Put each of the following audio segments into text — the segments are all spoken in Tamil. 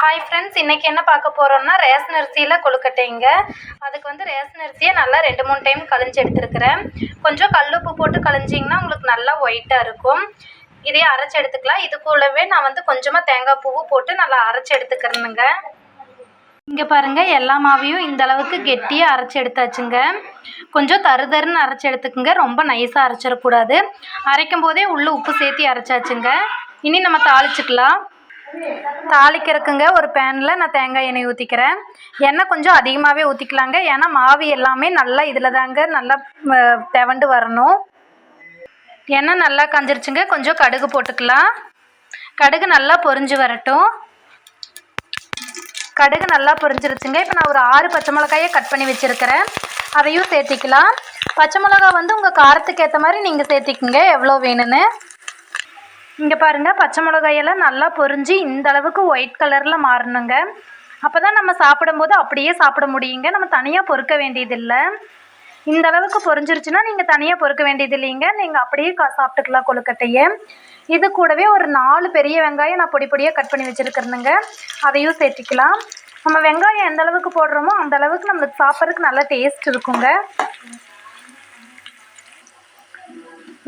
ஹாய் ஃப்ரெண்ட்ஸ் இன்றைக்கி என்ன பார்க்க போகிறோம்னா ரேஷன் அரிசியில் கொழுக்கட்டைங்க அதுக்கு வந்து ரேஷன் அரிசியை நல்லா ரெண்டு மூணு டைம் கழிஞ்சு எடுத்துருக்கிறேன். கொஞ்சம் கல்லுப்பு போட்டு கழிஞ்சிங்கன்னா உங்களுக்கு நல்லா ஒயிட்டாக இருக்கும். இதையே அரைச்சி எடுத்துக்கலாம். இது கூடவே நான் வந்து கொஞ்சமாக தேங்காய் பூவு போட்டு நல்லா அரைச்சி எடுத்துக்கிறேனுங்க. இங்கே பாருங்கள் எல்லா மாவையும் இந்த அளவுக்கு கெட்டியாக அரைச்சி எடுத்தாச்சுங்க. கொஞ்சம் தரு தருன்னு அரைச்சி எடுத்துக்குங்க. ரொம்ப நைஸாக அரைச்சிடக்கூடாது. அரைக்கும் போதே உள்ளே உப்பு சேர்த்தி அரைச்சாச்சுங்க. இனி நம்ம தாளிச்சுக்கலாம். தாளிக்கிறதுக்குங்க ஒரு பேனில் நான் தேங்காய் எண்ணெய் ஊற்றிக்கிறேன் எண்ணெய் கொஞ்சம் அதிகமாகவே ஊற்றிக்கலாங்க ஏன்னா மாவு எல்லாமே நல்லா இதில் தாங்க நல்லா அஹ், தெவண்டு வரணும். எண்ணெய் நல்லா கஞ்சிருச்சுங்க. கொஞ்சம் கடுகு போட்டுக்கலாம். கடுகு நல்லா பொரிஞ்சு வரட்டும். கடுகு நல்லா பொரிஞ்சிருச்சுங்க. இப்போ நான் ஒரு ஆறு பச்சை மிளகாயை கட் பண்ணி வச்சுருக்கிறேன். அதையும் சேர்த்திக்கலாம். பச்சை மிளகா வந்து உங்கள் காரத்துக்கு ஏற்ற மாதிரி நீங்கள் சேர்த்திக்குங்க. எவ்வளோ வேணும்னு. இங்கே பாருங்கள் பச்சை மிளகாயெல்லாம் நல்லா பொரிஞ்சு இந்த அளவுக்கு ஒயிட் கலரில் மாறணுங்க. அப்போ தான் நம்ம சாப்பிடும்போது அப்படியே சாப்பிட முடியுங்க. நம்ம தனியாக பொறுக்க வேண்டியதில்லை. இந்த அளவுக்கு பொரிஞ்சிருச்சுன்னா நீங்கள் தனியாக பொறுக்க வேண்டியது இல்லைங்க நீங்கள் அப்படியே கா சாப்பிட்டுக்கலாம் கொழுக்கட்டையை. இது கூடவே ஒரு நாலு பெரிய வெங்காயம் நான் பொடி பொடியாக கட் பண்ணி வச்சுருக்கிறேனுங்க. அதையும் சேர்த்திக்கலாம். நம்ம வெங்காயம் எந்த அளவுக்கு போடுறோமோ அந்த அளவுக்கு நம்மளுக்கு சாப்பிட்றதுக்கு நல்ல டேஸ்ட் இருக்குங்க.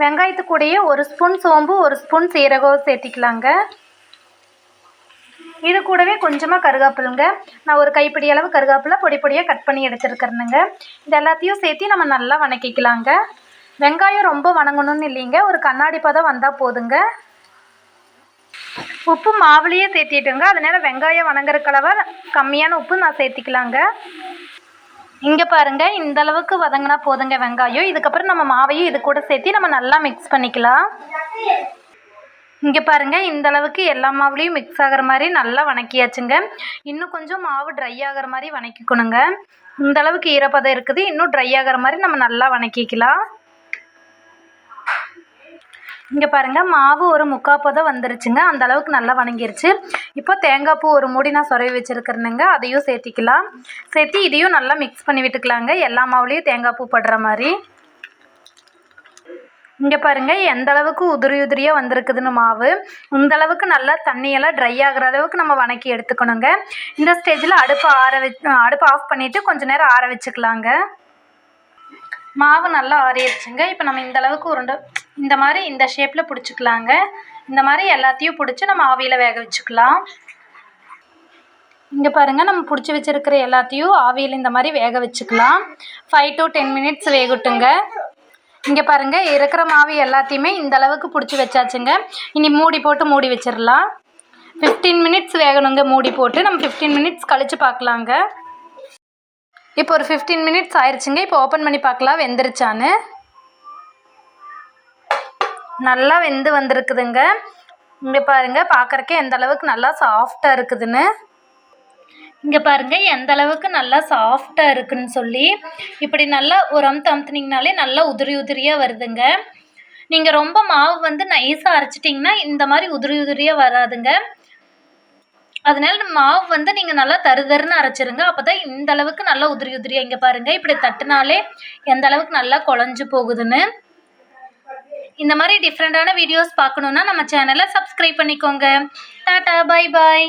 வெங்காயத்து கூடயே ஒரு ஸ்பூன் சோம்பு ஒரு ஸ்பூன் சீரகம் சேர்த்திக்கலாங்க. இது கூடவே கொஞ்சமாக கருகாப்பிலுங்க நான் ஒரு கைப்பிடி அளவு கருகாப்பில் பொடி பொடியாக கட் பண்ணி எடுத்துருக்கிறேனுங்க. இது எல்லாத்தையும் சேர்த்து நம்ம நல்லா வணக்கிக்கலாங்க. வெங்காயம் ரொம்ப வணங்கணும்னு இல்லைங்க. ஒரு கண்ணாடி பதம் வந்தால் போதுங்க. உப்பு மாவுலேயே சேர்த்திட்டுங்க. அதனால் வெங்காயம் வணங்குறக்களவா கம்மியான உப்பு நான் சேர்த்திக்கலாங்க. இங்கே பாருங்க இந்த அளவுக்கு வதங்கினா போதுங்க வெங்காயம். இதுக்கப்புறம் நம்ம மாவையும் இது கூட சேர்த்து நம்ம நல்லா மிக்ஸ் பண்ணிக்கலாம். இங்கே பாருங்க இந்த அளவுக்கு எல்லா மாவுலேயும் மிக்ஸ் ஆகிற மாதிரி நல்லா வணக்கியாச்சுங்க. இன்னும் கொஞ்சம் மாவு ட்ரை ஆகிற மாதிரி வணக்கிக்கணுங்க. இந்த அளவுக்கு ஈரப்பதம் இருக்குது இன்னும் ட்ரை ஆகிற மாதிரி நம்ம நல்லா வணக்கிக்கலாம். இங்கே பாருங்கள் மாவு ஒரு முக்கால் பதம் வந்துருச்சுங்க. அந்த அளவுக்கு நல்லா வணங்கிருச்சு. இப்போ தேங்காய் பூ ஒரு மூடி நான் சொரவி வச்சுருக்கிறேனுங்க. அதையும் சேர்த்திக்கலாம். சேர்த்து இதையும் நல்லா மிக்ஸ் பண்ணி விட்டுக்கலாங்க. எல்லா மாவுலேயும் தேங்காய் பூ படுற மாதிரி. இங்கே பாருங்கள் எந்த அளவுக்கு உதிரி உதிரியாக வந்திருக்குதுன்னு மாவு. இந்த அளவுக்கு நல்லா தண்ணியெல்லாம் ட்ரை ஆகுற அளவுக்கு நம்ம வணக்கி எடுத்துக்கணுங்க. இந்த ஸ்டேஜில் அடுப்பை ஆற வச்சு அடுப்பை ஆஃப் பண்ணிவிட்டு கொஞ்சம் நேரம் ஆற வச்சுக்கலாங்க. மாவு நல்லா ஆறிடுச்சுங்க. இப்போ நம்ம இந்த அளவுக்கு உருண்டை இந்த மாதிரி இந்த ஷேப்பில் பிடிச்சிக்கலாங்க. இந்த மாதிரி எல்லாத்தையும் பிடிச்சி நம்ம ஆவியில் வேக வச்சுக்கலாம். இங்கே பாருங்கள் நம்ம பிடிச்சி வச்சுருக்கிற எல்லாத்தையும் ஆவியில் இந்த மாதிரி வேக வச்சுக்கலாம். ஃபைவ் டு டென் மினிட்ஸ் வேகட்டுங்க. இங்கே பாருங்கள் இருக்கிற மாவு எல்லாத்தையுமே இந்த அளவுக்கு பிடிச்சி வச்சாச்சுங்க. இனி மூடி போட்டு மூடி வச்சிடலாம் ஃபிஃப்டீன் மினிட்ஸ் வேகணுங்க மூடி போட்டு. நம்ம ஃபிஃப்டீன் மினிட்ஸ் கழித்து பார்க்கலாங்க இப்போ ஒரு ஃபிஃப்டீன் மினிட்ஸ் ஆயிடுச்சுங்க இப்போ ஓப்பன் பண்ணி பார்க்கலாம் வெந்துருச்சான்னு. நல்லா வெந்து வந்திருக்குதுங்க. இங்கே பாருங்கள் பார்க்குறக்கே எந்த அளவுக்கு நல்லா சாஃப்டாக இருக்குதுன்னு. இங்கே பாருங்கள் எந்த அளவுக்கு நல்லா சாஃப்டாக இருக்குன்னு சொல்லி. இப்படி நல்லா ஒரு அமுத்து அமுத்துனீங்கனாலே நல்லா உதிரி உதிரியாக வருதுங்க. நீங்கள் ரொம்ப மாவு வந்து நைஸாக அரைச்சிட்டிங்கன்னா இந்த மாதிரி உதிரி உதிரியாக வராதுங்க. அதனால மாவு வந்து நீங்கள் நல்லா தரு தருன்னு அரைச்சிருங்க. அப்போ தான் இந்த அளவுக்கு நல்லா உதிரி உதிரியாக இங்கே பாருங்கள் இப்படி தட்டுனாலே எந்த அளவுக்கு நல்லா குழஞ்சு போகுதுன்னு. இந்த மாதிரி டிஃப்ரெண்ட்டான வீடியோஸ் பார்க்கணுன்னா நம்ம சேனலை சப்ஸ்கிரைப் பண்ணிக்கோங்க. Tata bye bye